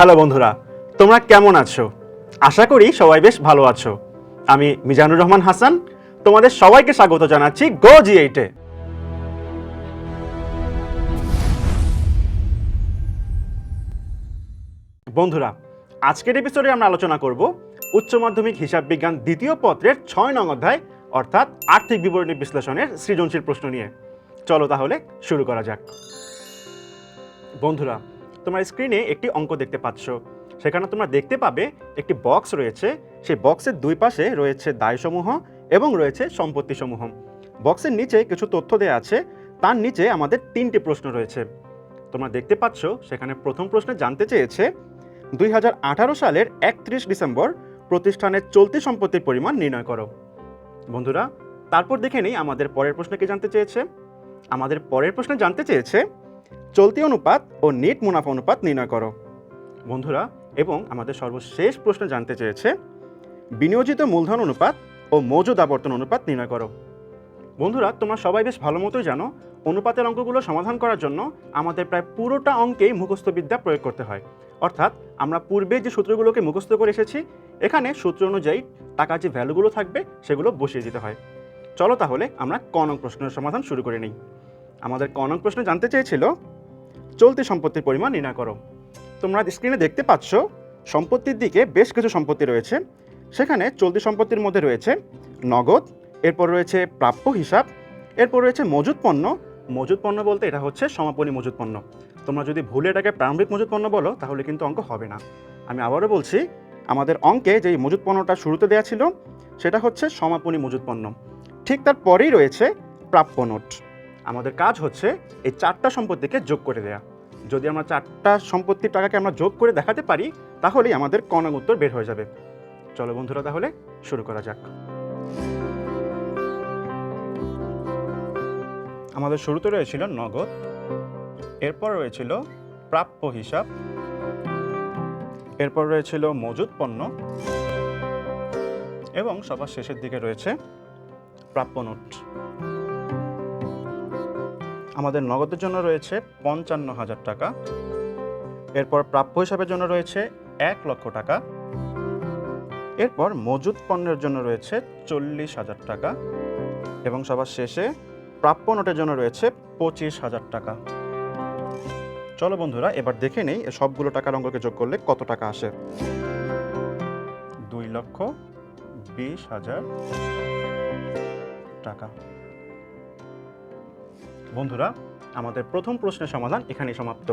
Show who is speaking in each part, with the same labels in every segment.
Speaker 1: Hello বন্ধুরা, তোমরা কেমন আছো? আশা করি সবাই বেশ ভালো আছো। আমি মিজানুর রহমান হাসান, তোমাদের সবাইকে স্বাগত জানাচ্ছি গো জি এইটে বন্ধুরা, আজকের এপিসোডে আমরা আলোচনা করব উচ্চ মাধ্যমিক হিসাব বিজ্ঞান দ্বিতীয় পত্রের ছয় নং অধ্যায়, অর্থাৎ আর্থিক বিবরণী বিশ্লেষণের সৃজনশীল প্রশ্ন নিয়ে। চলো তাহলে শুরু করা যাক। বন্ধুরা তোমার স্ক্রিনে একটি অঙ্ক দেখতে পাচ্ছ। সেখানে তোমরা দেখতে পাবে একটি বক্স রয়েছে। সেই বক্সের দুই পাশে রয়েছে দায়সমূহ এবং রয়েছে সম্পত্তিসমূহ। বক্সের নিচে কিছু তথ্য দেওয়া আছে। তার নিচে আমাদের তিনটি প্রশ্ন রয়েছে। তোমরা দেখতে পাচ্ছ, সেখানে প্রথম প্রশ্নে জানতে চেয়েছে, দুই হাজার আঠারো সালের একত্রিশ ডিসেম্বর প্রতিষ্ঠানের চলতি সম্পত্তির পরিমাণ নির্ণয় করো। বন্ধুরা, তারপর দেখে নেই আমাদের পরের প্রশ্নে কি জানতে চেয়েছে? আমাদের পরের প্রশ্নে জানতে চেয়েছে চলতি অনুপাত ও নেট মুনাফা অনুপাত নির্ণয় করো। বন্ধুরা, এবং আমাদের সর্বশেষ প্রশ্ন জানতে চেয়েছে, বিনিয়োজিত মূলধন অনুপাত ও মজুদ আবর্তন অনুপাত নির্ণয় করো। বন্ধুরা, তোমরা সবাই বেশ ভালো মতোই জানো, অনুপাতের অঙ্কগুলো সমাধান করার জন্য আমাদের প্রায় পুরোটা অঙ্কেই মুখস্থবিদ্যা প্রয়োগ করতে হয়। অর্থাৎ, আমরা পূর্বে যে সূত্রগুলোকে মুখস্থ করে এসেছি, এখানে সূত্র অনুযায়ী টাকার যে ভ্যালুগুলো থাকবে, সেগুলো বসিয়ে দিতে হয়। চলো তাহলে আমরা কনক প্রশ্নের সমাধান শুরু করে নিই। আমাদের কনক প্রশ্ন জানতে চেয়েছিল চলতি সম্পত্তির পরিমাণ নির্ণয় করো। তোমরা স্ক্রিনে দেখতে পাচ্ছ, সম্পত্তির দিকে বেশ কিছু সম্পত্তি রয়েছে। সেখানে চলতি সম্পত্তির মধ্যে রয়েছে নগদ, এরপর রয়েছে প্রাপ্য হিসাব, এরপর রয়েছে মজুদ পণ্য। মজুদ পণ্য বলতে এটা হচ্ছে সমাপনী মজুদ পণ্য। তোমরা যদি ভুলে এটাকে প্রারম্ভিক মজুদ পণ্য বলো, তাহলে কিন্তু অঙ্ক হবে না। আমি আবারও বলছি, আমাদের অঙ্কে যেই মজুদ পণ্যটা শুরুতে দেওয়া ছিল, সেটা হচ্ছে সমাপনী মজুদ পণ্য। ঠিক তার পরেই রয়েছে প্রাপ্য নোট। আমাদের কাজ হচ্ছে এই চারটা সম্পত্তিকে যোগ করে দেয়া। যদি আমরা চারটা সম্পত্তির টাকাকে আমরা যোগ করে দেখাতে পারি, তাহলেই আমাদের কনক উত্তর বের হয়ে যাবে। চলো বন্ধুরা তাহলে শুরু করা যাক। আমাদের শুরুতে রয়েছিল নগদ, এরপর রয়েছিল প্রাপ্য হিসাব, এরপর রয়েছিল মজুদ পণ্য, এবং সবার শেষের দিকে রয়েছে প্রাপ্য নোট। আমাদের নগদের জন্য রয়েছে পঞ্চান্ন হাজার টাকা। এরপর প্রাপ্য হিসাবের জন্য রয়েছে এক লক্ষ টাকা। এরপর মজুদ পণ্যের জন্য রয়েছে চল্লিশ হাজার টাকা। এবং সবার শেষে প্রাপ্য নোটের জন্য রয়েছে পঁচিশ হাজার টাকা। চলো বন্ধুরা, এবার দেখে নেই সবগুলো টাকার অঙ্ককে যোগ করলে কত টাকা আসে। দুই লক্ষ বিশ হাজার টাকা। বন্ধুরা, আমাদের প্রথম প্রশ্নের সমাধান এখানেই সমাপ্ত।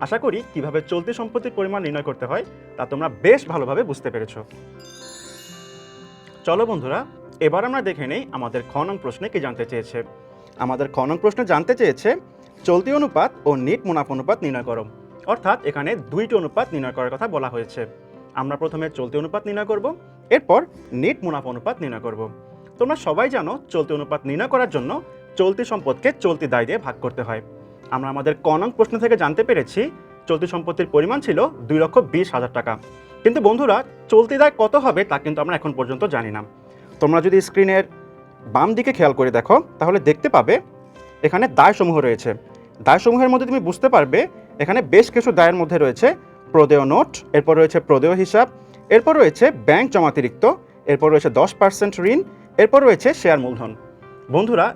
Speaker 1: আশা করি কীভাবে চলতি সম্পত্তির পরিমাণ নির্ণয় করতে হয়, তা তোমরা বেশ ভালোভাবে বুঝতে পেরেছ। চলো বন্ধুরা, এবার আমরা দেখে নেই আমাদের খ নং প্রশ্নে কি জানতে চেয়েছে। আমাদের খ নং প্রশ্নে জানতে চেয়েছে, চলতি অনুপাত ও নিট মুনাফা অনুপাত নির্ণয় করো। অর্থাৎ এখানে দুইটি অনুপাত নির্ণয় করার কথা বলা হয়েছে। আমরা প্রথমে চলতি অনুপাত নির্ণয় করব, এরপর নিট মুনাফা অনুপাত নির্ণয় করব। তোমরা সবাই জানো চলতি অনুপাত নির্ণয় করার জন্য চলতি সম্পদকে চলতি দায় দিয়ে ভাগ করতে হয়। আমরা আমাদের ক নং প্রশ্ন থেকে জানতে পেরেছি, চলতি সম্পত্তির পরিমাণ ছিল দুই লক্ষ বিশ হাজার টাকা। কিন্তু বন্ধুরা, চলতি দায় কত হবে তা কিন্তু আমরা এখন পর্যন্ত জানি না। তোমরা যদি স্ক্রিনের বাম দিকে খেয়াল করে দেখো, তাহলে দেখতে পাবে এখানে দায়সমূহ রয়েছে। দায়সমূহের মধ্যে তুমি বুঝতে পারবে, এখানে বেশ কিছু দায়ের মধ্যে রয়েছে প্রদেয় নোট, এরপর রয়েছে প্রদেয় হিসাব, এরপর রয়েছে ব্যাংক জমাতিরিক্ত এরপর রয়েছে দশ পার্সেন্ট ঋণ, এরপর রয়েছে শেয়ার মূলধন। বন্ধুরা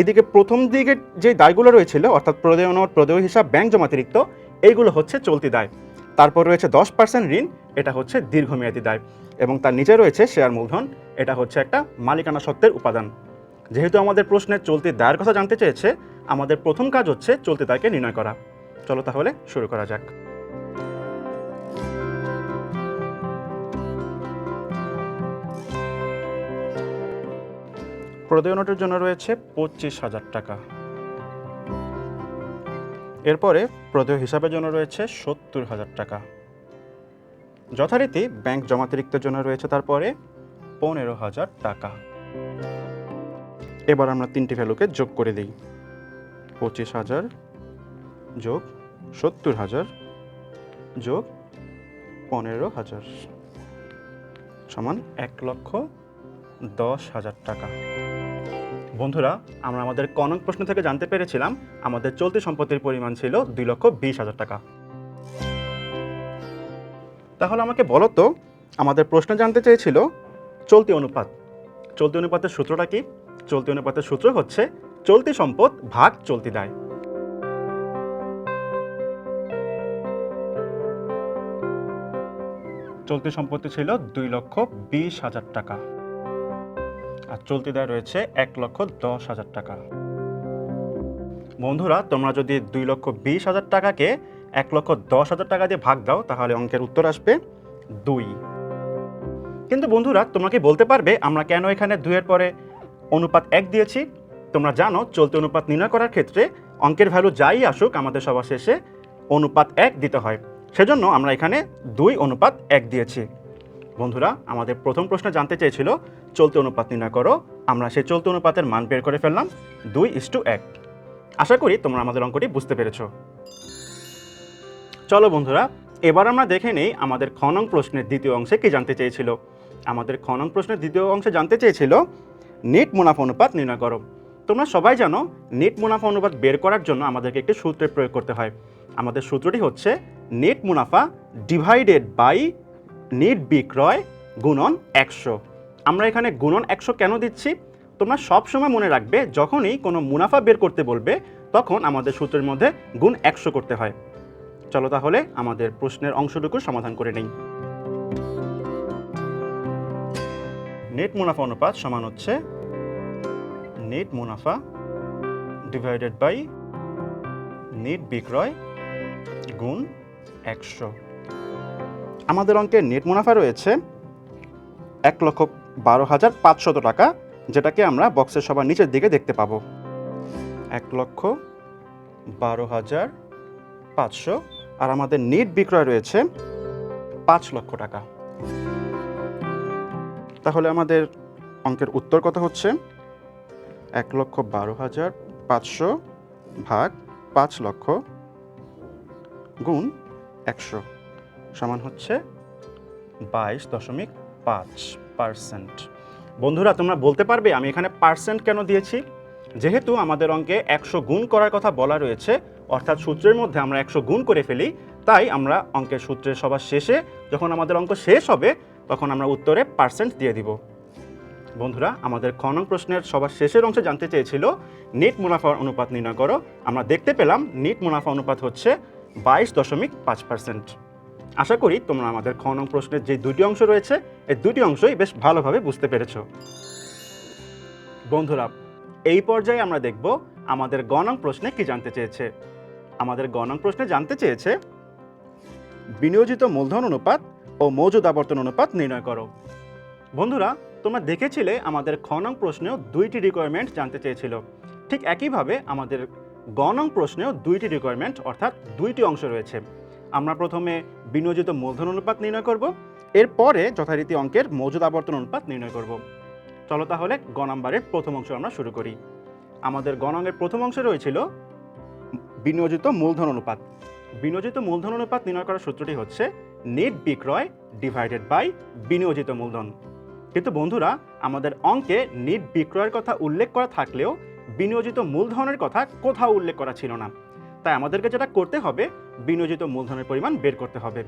Speaker 1: এদিকে প্রথম দিকে যে দায়গুলো রয়েছিল, অর্থাৎ প্রদেয় নোট প্রদেয় হিসাব, ব্যাংক জমাতিরিক্ত এইগুলো হচ্ছে চলতি দায়। তারপর রয়েছে দশ পার্সেন্ট ঋণ, এটা হচ্ছে দীর্ঘমেয়াদী দায়। এবং তার নিচে রয়েছে শেয়ার মূলধন, এটা হচ্ছে একটা মালিকানা সত্ত্বের উপাদান। যেহেতু আমাদের প্রশ্নের চলতি দায়ের কথা জানতে চেয়েছে, আমাদের প্রথম কাজ হচ্ছে চলতি দায়কে নির্ণয় করা। চলো তাহলে শুরু করা যাক। প্রদেয় নোটের জন্য রয়েছে পঁচিশ হাজার টাকা। এরপরে প্রদেয় হিসাবের জন্য রয়েছে সত্তর হাজার টাকা। যথারীতি ব্যাংক জমাতিরিক্তের জন্য রয়েছে তারপরে পনেরো হাজার টাকা। এবার আমরা তিনটি ভ্যালুকে যোগ করে দিই। পঁচিশ হাজার যোগ সত্তর হাজার যোগ পনেরো হাজার সমান এক লক্ষ দশ হাজার টাকা। বন্ধুরা, আমরা আমাদের কনক প্রশ্ন থেকে জানতে পেরেছিলাম, আমাদের চলতি সম্পত্তির পরিমাণ ছিল দুই লক্ষ বিশ হাজার টাকা। তাহলে আমাকে বলো তো, আমাদের প্রশ্ন জানতে চেয়েছিল চলতি অনুপাত। চলতি অনুপাতের সূত্রটা কি? চলতি অনুপাতের সূত্র হচ্ছে চলতি সম্পদ ভাগ চলতি দায়। চলতি সম্পত্তি ছিল দুই লক্ষ বিশ হাজার টাকা। আর চলতি দায় রয়েছে এক লক্ষ দশ হাজার টাকা। বন্ধুরা, তোমরা যদি দুই লক্ষ বিশ হাজার টাকাকে এক লক্ষ দশ হাজার টাকা দিয়ে ভাগ দাও, তাহলে অঙ্কের উত্তর আসবে দুই। কিন্তু বন্ধুরা, তোমরা কি বলতে পারবে আমরা কেন এখানে দুইয়ের পরে অনুপাত এক দিয়েছি? তোমরা জানো, চলতি অনুপাত নির্ণয় করার ক্ষেত্রে অঙ্কের ভ্যালু যাই আসুক, আমাদের সবার শেষে অনুপাত এক দিতে হয়। সেজন্য আমরা এখানে দুই অনুপাত এক দিয়েছি। বন্ধুরা, আমাদের প্রথম প্রশ্ন জানতে চেয়েছিল চলতি অনুপাত নির্ণয় করো, আমরা সেই চলতি অনুপাতের মান বের করে ফেললাম দুই ইস টু এক। আশা করি তোমরা আমাদের অঙ্কটি বুঝতে পেরেছ। চলো বন্ধুরা, এবার আমরা দেখে নেই আমাদের খনং প্রশ্নের দ্বিতীয় অংশে কি জানতে চেয়েছিল। আমাদের খনং প্রশ্নের দ্বিতীয় অংশে জানতে চেয়েছিল, নেট মুনাফা অনুপাত নির্ণয় করো। তোমরা সবাই জানো, নেট মুনাফা অনুপাত বের করার জন্য আমাদেরকে একটি সূত্রের প্রয়োগ করতে হয়। আমাদের সূত্রটি হচ্ছে, নেট মুনাফা ডিভাইডেড বাই নেট বিক্রয় গুণন একশো। আমরা এখানে গুণন একশো কেন দিচ্ছি? তোমরা সবসময় মনে রাখবে, যখনই কোনো মুনাফা বের করতে বলবে, তখন আমাদের সূত্রের মধ্যে গুণ একশো করতে হয়। চলো তাহলে আমাদের প্রশ্নের অংশটুকু সমাধান করে নেই। নেট মুনাফা অনুপাত সমান হচ্ছে নেট মুনাফা ডিভাইডেড বাই নেট বিক্রয় গুণ একশো। আমাদের অঙ্কে নেট মুনাফা রয়েছে এক লক্ষ বারো হাজার পাঁচশত টাকা, যেটাকে আমরা বক্সের সবার নিচের দিকে দেখতে পাবো। এক লক্ষ বারো হাজার পাঁচশো, আর আমাদের নেট বিক্রয় রয়েছে পাঁচ লক্ষ টাকা। তাহলে আমাদের অঙ্কের উত্তর কত হচ্ছে? এক লক্ষ বারো হাজার পাঁচশো ভাগ পাঁচ লক্ষ গুণ একশো সমান হচ্ছে বাইশ দশমিক পাঁচ। পার্সেন্ট বন্ধুরা, তোমরা বলতে পারবে, আমি এখানে পার্সেন্ট কেন দিয়েছি? যেহেতু আমাদের অঙ্কে একশো গুণ করার কথা বলা রয়েছে, অর্থাৎ সূত্রের মধ্যে আমরা একশো গুণ করে ফেলি, তাই আমরা অঙ্কের সূত্রের সবার শেষে, যখন আমাদের অঙ্ক শেষ হবে, তখন আমরা উত্তরে পার্সেন্ট দিয়ে দিব। বন্ধুরা, আমাদের খনন প্রশ্নের সবার শেষের অংশে জানতে চেয়েছিল, নেট মুনাফা অনুপাত নির্ণয় করো। আমরা দেখতে পেলাম, নেট মুনাফা অনুপাত হচ্ছে বাইশ দশমিক পাঁচ পার্সেন্ট আশা করি তোমরা আমাদের খ নং প্রশ্নের যে দুটি অংশ রয়েছে, এই দুটি অংশই বেশ ভালোভাবে বুঝতে পেরেছ। বন্ধুরা, এই পর্যায়ে আমরা দেখব আমাদের গণং প্রশ্নে কি জানতে চেয়েছে। আমাদের গণং প্রশ্নে জানতে চেয়েছে, বিনিয়োজিত মূলধন অনুপাত ও মৌজুদ আবর্তন অনুপাত নির্ণয় করো। বন্ধুরা, তোমরা দেখেছিলে আমাদের খনং প্রশ্নেও দুইটি রিকোয়ারমেন্ট জানতে চেয়েছিল। ঠিক একইভাবে আমাদের গণং প্রশ্নেও দুইটি রিকোয়ারমেন্ট অর্থাৎ দুইটি অংশ রয়েছে। আমরা প্রথমে বিনিয়োজিত মূলধন অনুপাত নির্ণয় করব, এরপরে যথারীতি অঙ্কের মৌজুদ আবর্তন অনুপাত নির্ণয় করব। চলো তাহলে গ নাম্বারের প্রথম অংশ আমরা শুরু করি। আমাদের গণাঙ্গের প্রথম অংশে রয়েছিল বিনিয়োজিত মূলধন অনুপাত। বিনিয়োজিত মূলধন অনুপাত নির্ণয় করার সূত্রটি হচ্ছে নেট বিক্রয় ডিভাইডেড বাই বিনিয়োজিত মূলধন। কিন্তু বন্ধুরা, আমাদের অঙ্কে নেট বিক্রয়ের কথা উল্লেখ করা থাকলেও বিনিয়োজিত মূলধনের কথা কোথাও উল্লেখ করা ছিল না। তাই আমাদেরকে যেটা করতে হবে, বিনিয়োজিত মূলধনের পরিমাণ বের করতে হবে।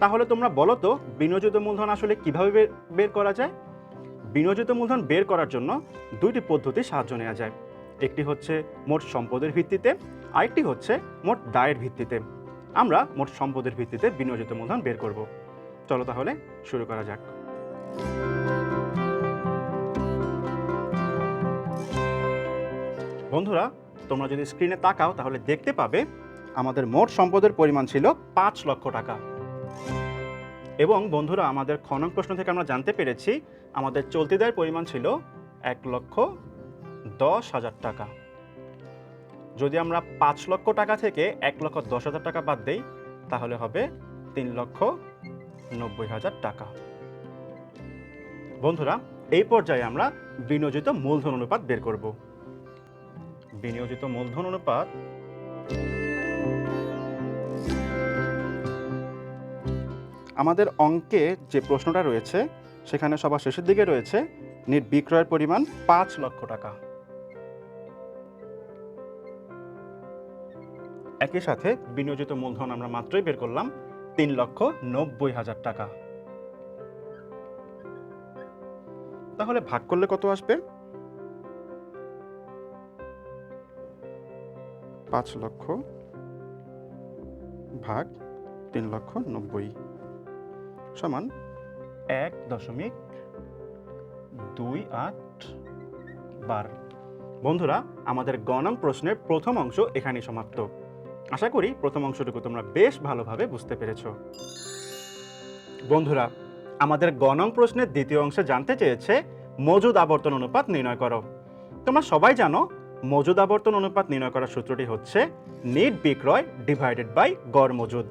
Speaker 1: তাহলে তোমরা বলো তো, বিনিয়োজিত মূলধন আসলে কীভাবে বের- করা যায়? বিনিয়োজিত মূলধন বের করার জন্য দুইটি পদ্ধতি সাহায্য নেওয়া যায়। একটি হচ্ছে মোট সম্পদের ভিত্তিতে, আরেকটি হচ্ছে মোট দায়ের ভিত্তিতে। আমরা মোট সম্পদের ভিত্তিতে বিনিয়োজিত মূলধন বের করব। চলো তাহলে শুরু করা যাক। বন্ধুরা তোমরা যদি স্ক্রিনে তাকাও, তাহলে দেখতে পাবে আমাদের মোট সম্পদের পরিমাণ ছিল পাঁচ লক্ষ টাকা। এবং বন্ধুরা, আমাদের খনন প্রশ্ন থেকে আমরা জানতে পেরেছি, আমাদের চলতি দায়ের পরিমাণ ছিল এক লক্ষ দশ হাজার টাকা। যদি আমরা পাঁচ লক্ষ টাকা থেকে এক লক্ষ দশ হাজার টাকা বাদ দেই, তাহলে হবে তিন লক্ষ নব্বই হাজার টাকা। বন্ধুরা, এই পর্যায়ে আমরা বিনিয়োজিত মূলধন অনুপাত বের করব। বিনিয়োজিত মূলধন অনুপাত? আমাদের অঙ্কে যে প্রশ্নটা রয়েছে, সেখানে সবার শেষের দিকে রয়েছে, নেট বিক্রয়ের পরিমাণ পাঁচ লক্ষ টাকা। একই সাথে বিনিয়োজিত মূলধন আমরা মাত্রই বের করলাম, তিন লক্ষ নব্বই হাজার টাকা। তাহলে ভাগ করলে কত আসবে? পাঁচ লক্ষ ভাগ তিন লক্ষ নব্বই সমান এক দশমিক দুই আট বার। বন্ধুরা, আমাদের গণং প্রশ্নের প্রথম অংশ এখানেই সমাপ্ত। আশা করি প্রথম অংশটুকু তোমরা বেশ ভালোভাবে বুঝতে পেরেছ। বন্ধুরা, আমাদের গণং প্রশ্নের দ্বিতীয় অংশে জানতে চেয়েছে মজুদ আবর্তন অনুপাত নির্ণয় করো। তোমরা সবাই জানো মজুদ আবর্তন অনুপাত নির্ণয় করার সূত্রটি হচ্ছে নিট বিক্রয় ডিভাইডেড বাই গড় মজুদ।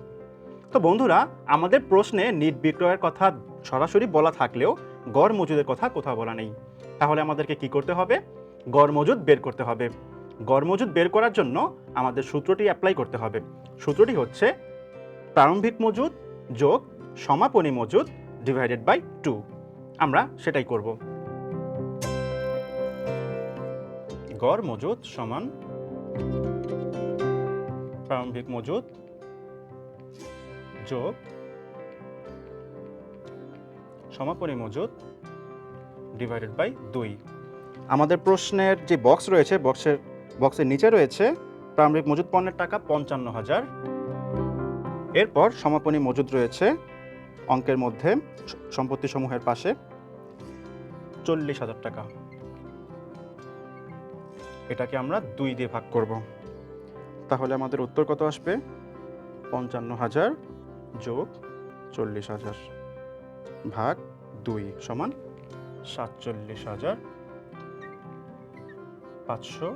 Speaker 1: তো বন্ধুরা, আমাদের প্রশ্নে নিট বিক্রয়ের কথা সরাসরি বলা থাকলেও গড় মজুদের কথা কোথাও বলা নেই। তাহলে আমাদেরকে কি করতে হবে? গড় মজুদ বের করতে হবে। গড় মজুদ বের করার জন্য আমাদের সূত্রটি অ্যাপ্লাই করতে হবে। সূত্রটি হচ্ছে প্রারম্ভিক মজুদ যোগ সমাপনী মজুদ ডিভাইডেড বাই টু আমরা সেটাই করব। গড় মজুদ সমান প্রারম্ভিক মজুদ যোগ সমাপনী মজুদ ডিভাইডেড বাই দুই। আমাদের প্রশ্নের যে বক্স রয়েছে বক্সের বক্সের নিচে রয়েছে, প্রারম্ভিক মজুদ পণ্যের টাকা পঞ্চান্ন হাজার। এরপর সমাপনী মজুদ রয়েছে অঙ্কের মধ্যে, স- সম্পত্তিসমূহের পাশে, চল্লিশ হাজার টাকা। এটাকে আমরা দুই দিয়ে ভাগ করব। তাহলে আমাদের উত্তর কত আসবে? পঞ্চান্ন হাজার যোগ চল্লিশ হাজার ভাগ দুই সমান সাতচল্লিশ হাজার পাঁচশো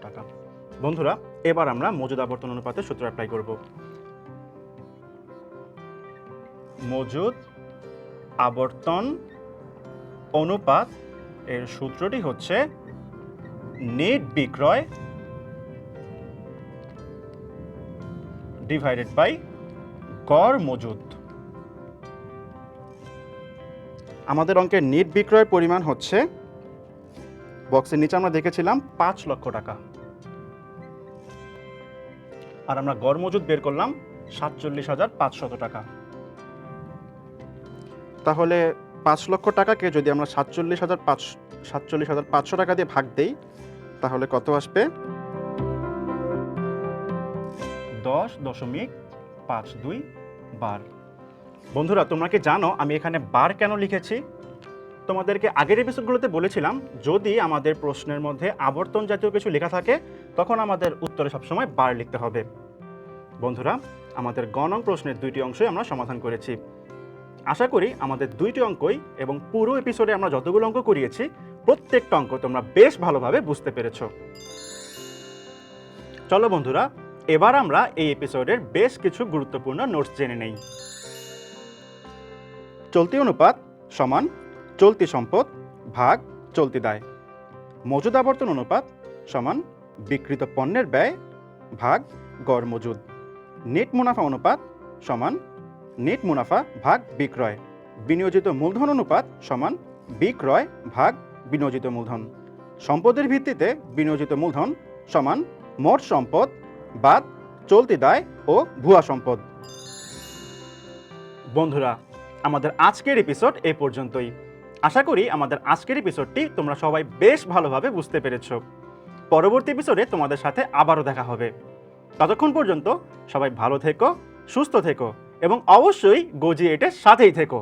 Speaker 1: টাকা। বন্ধুরা, এবার আমরা মজুদ আবর্তন অনুপাতের সূত্র অ্যাপ্লাই করব। মজুদ আবর্তন অনুপাত এর সূত্রটি হচ্ছে নেট বিক্রয় ডিভাইডেড বাই গড় মজুদ আমাদের অঙ্কের নেট বিক্রয়ের পরিমাণ হচ্ছে, বক্সের নিচে আমরা দেখেছিলাম পাঁচ লক্ষ টাকা। আর আমরা গড় মজুদ বের করলাম সাতচল্লিশ হাজার পাঁচশত টাকা। তাহলে পাঁচ লক্ষ টাকাকে যদি আমরা সাতচল্লিশ হাজার পাঁচ সাতচল্লিশ হাজার পাঁচশো টাকা দিয়ে ভাগ দেই, তাহলে কত আসবে? দশ দশমিক পাঁচ দুই বার। বন্ধুরা, তোমরা কি জানো আমি এখানে বার কেন লিখেছি? তোমাদেরকে আগের এপিসোডগুলোতে বলেছিলাম, যদি আমাদের প্রশ্নের মধ্যে আবর্তন জাতীয় কিছু লেখা থাকে, তখন আমাদের উত্তরে সবসময় বার লিখতে হবে। বন্ধুরা, আমাদের গণং প্রশ্নের দুইটি অংশই আমরা সমাধান করেছি। আশা করি আমাদের দুইটি অঙ্কই এবং পুরো এপিসোডে আমরা যতগুলো অঙ্ক করিয়েছি, প্রত্যেকটা অঙ্ক তোমরা বেশ ভালোভাবে বুঝতে পেরেছ। চলো বন্ধুরা, এবার আমরা এই এপিসোডের বেশ কিছু গুরুত্বপূর্ণ নোটস জেনে নেই। চলতি অনুপাত সমান চলতি সম্পদ ভাগ চলতি দায়। মজুদ আবর্তন অনুপাত সমান বিক্রিত পণ্যের ব্যয় ভাগ গড় মজুদ। নেট মুনাফা অনুপাত সমান নেট মুনাফা ভাগ বিক্রয়। বিনিয়োজিত মূলধন অনুপাত সমান বিক্রয় ভাগ বিনিয়োজিত মূলধন। সম্পদের ভিত্তিতে বিনিয়োজিত মূলধন সমান মোট সম্পদ, বাদ, চলতি দায় ও ভুয়া সম্পদ। বন্ধুরা, আমাদের আজকের এপিসোড এ পর্যন্তই। আশা করি আমাদের আজকের এপিসোডটি তোমরা সবাই বেশ ভালোভাবে বুঝতে পেরেছ। পরবর্তী এপিসোডে তোমাদের সাথে আবারও দেখা হবে। ততক্ষণ পর্যন্ত সবাই ভালো থেকো, সুস্থ থেকো। এবং অবশ্যই গোজি এটের সাথেই থেকো।